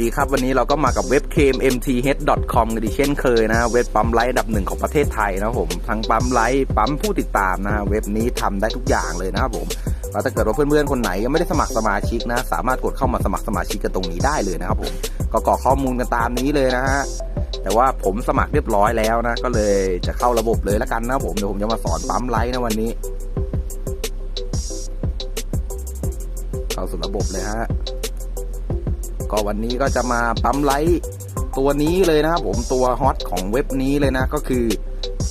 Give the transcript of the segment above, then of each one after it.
ดีครับ วันนี้เราก็มากับเว็บ kmmth.com กันดีเช่นเคยนะเว็บปั๊มไลท์อันดับหนึ่งของประเทศไทยนะครับผมทั้งปั๊มไลท์ปั๊มผู้ติดตามนะเว็บนี้ทำได้ทุกอย่างเลยนะครับผมแล้วถ้าเกิดว่าเพื่อนๆคนไหนยังไม่ได้สมัครสมาชิกนะ สามารถกดเข้ามาสมัครสมาชิกกันตรงนี้ได้เลยนะครับผมก็กรอกข้อมูลกันตามนี้เลยนะฮะแต่ว่าผมสมัครเรียบร้อยแล้วนะ ก็เลยจะเข้าระบบเลยแล้วกันนะผมเดี๋ยวผมจะมาสอนปั๊มไลท์นะวันนี้ เข้าสู่ระบบเลยฮะ ก็วันนี้ก็จะมาปั๊มไลท์ตัวนี้เลยนะครับผมตัวฮอตของเว็บนี้เลยนะก็คือ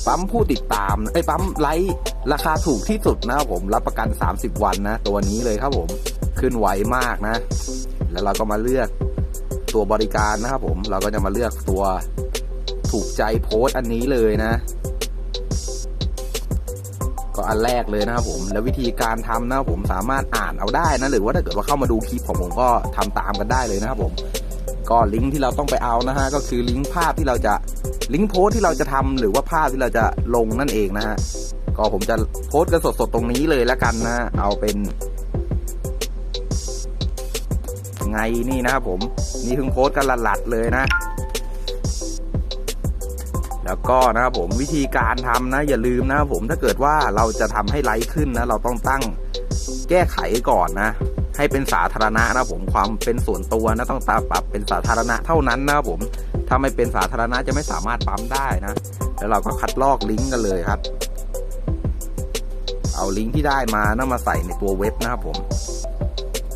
ปั๊มผู้ติดตามไอ้ปั๊มไลท์ราคาถูกที่สุดนะครับผมรับประกัน 30 วันนะ ตัวนี้เลยครับผมขึ้นไวมากนะ แล้วเราก็มาเลือกตัวบริการนะครับผมเราก็จะมาเลือกตัวถูกใจโพสต์อันนี้เลยนะ ก็อันแรกเลยนะครับผม แล้ววิธีการทำนะครับผมสามารถอ่านเอาได้นะหรือว่าถ้าเกิดว่าเข้ามาดูคลิปของผมก็ทำตามกันได้เลยนะครับผม ก็ลิงก์ที่เราต้องไปเอานะฮะก็คือลิงก์ภาพที่เราจะลิงก์โพสที่เราจะทำหรือว่าภาพที่เราจะลงนั่นเองนะฮะก็ผมจะโพสต์กันสดๆตรงนี้เลยแล้วกันนะเอาเป็นไงนี่นะครับผมนี่เพิ่งโพสต์กันหลัดๆเลยนะ แล้วก็นะครับผมวิธีการทำนะอย่าลืมนะครับผมถ้าเกิดว่าเราจะทำให้ไลค์ขึ้นนะเราต้องตั้งแก้ไขก่อนนะ ให้เป็นสาธารณะนะผมความเป็นส่วนตัวนะต้องตาปรับเป็นสาธารณะเท่านั้นนะครับผมถ้าไม่เป็นสาธารณะจะไม่สามารถปั๊มได้นะ แล้วเราก็คัดลอกลิงก์กันเลยครับ เอาลิงก์ที่ได้มานะมาใส่ในตัวเว็บนะครับผม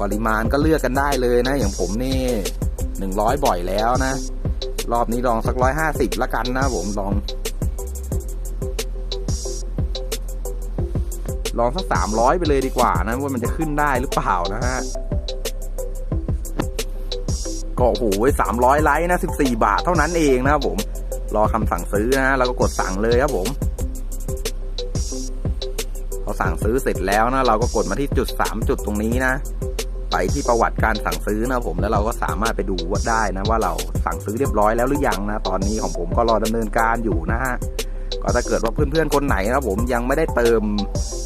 ปริมาณก็เลือกกันได้เลยนะ อย่างผมนี่หนึ่งร้อยบ่อยแล้วนะ รอบนี้ลองสักร้อยห้าสิบละกันนะผมลอง ลองสักสามร้อยไปเลยดีกว่านะว่ามันจะขึ้นได้หรือเปล่านะฮะก็โอ้โหสามร้อยไลค์นะสิบสี่บาทเท่านั้นเองนะครับผม รอคำสั่งซื้อนะแล้วก็กดสั่งเลยครับผมพอสั่งซื้อเสร็จแล้วนะ เราก็กดมาที่จุดสามจุดตรงนี้นะ ไปที่ประวัติการสั่งซื้อนะผมแล้วเราก็สามารถไปดูว่าได้นะว่าเราสั่งซื้อเรียบร้อยแล้วหรือยังนะตอนนี้ของผมก็รอดำเนินการอยู่นะฮะก็ถ้าเกิดว่าเพื่อนๆคนไหนนะผมยังไม่ได้เติม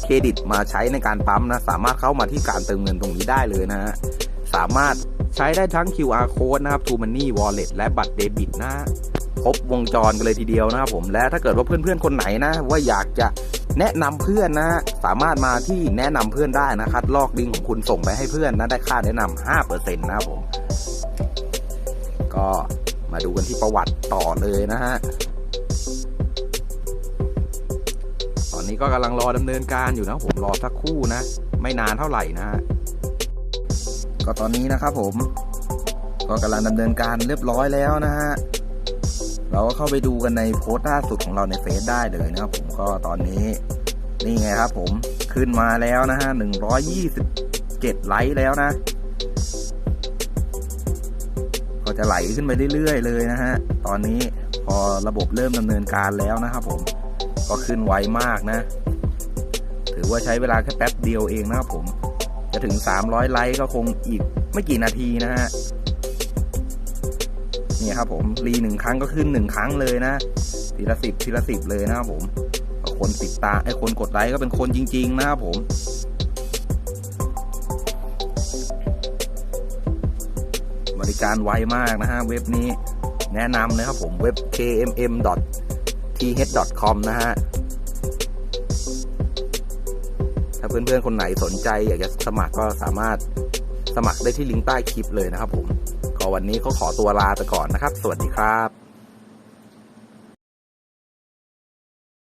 เครดิตมาใช้ในการปั๊มนะ สามารถเข้ามาที่การเติมเงินตรงนี้ได้เลยนะฮะสามารถใช้ได้ทั้ง QR code นะครับ True Money Wallet และบัตรเดบิตนะ ครบวงจรกันเลยทีเดียวนะครับผมและถ้าเกิดว่าเพื่อนๆคนไหนนะ ว่าอยากจะแนะนำเพื่อนนะสามารถมาที่แนะนำเพื่อนได้นะคัดลอกลิงก์ของคุณส่งไปให้เพื่อนนะได้ค่าแนะนำ5%นะครับผม ก็มาดูกันที่ประวัติต่อเลยนะฮะตอนนี้ก็กำลังรอดำเนินการอยู่นะผมรอสักคู่นะ ไม่นานเท่าไหร่นะฮะก็ตอนนี้นะครับผม ก็กำลังดำเนินการเรียบร้อยแล้วนะฮะ เราก็เข้าไปดูกันในโพสต์ล่าสุดของเราในเฟซได้เลยนะครับผมก็ตอนนี้นี่ไงครับผมขึ้นมาแล้วนะฮะหนึ่งร้อยยี่สิบเจ็ดไลค์แล้วนะ ก็จะไหลขึ้นไปเรื่อยๆเลยนะฮะตอนนี้พอระบบเริ่มดำเนินการแล้วนะครับผมก็ขึ้นไวมากนะ ถือว่าใช้เวลาแค่แป๊บเดียวเองนะครับผม จะถึง 300 ไลค์ก็คงอีกไม่กี่นาทีนะฮะ เนี่ยครับผมรีหนึ่งครั้งก็ขึ้นหนึ่งครั้งเลยนะทีละสิบทีละสิบเลยนะครับผมคนติดตามไอ้คนกดไลค์ก็เป็นคนจริง ๆ นะครับผมบริการไวมากนะฮะเว็บนี้แนะนำเลยครับผมเว็บ kmm.th.com นะฮะถ้าเพื่อนๆ คนไหนสนใจอยากจะสมัครก็สามารถ สมัครได้ที่ลิงก์ใต้คลิปเลยนะครับผมก็วันนี้เขาขอตัวลาไปก่อนนะครับ สวัสดีครับ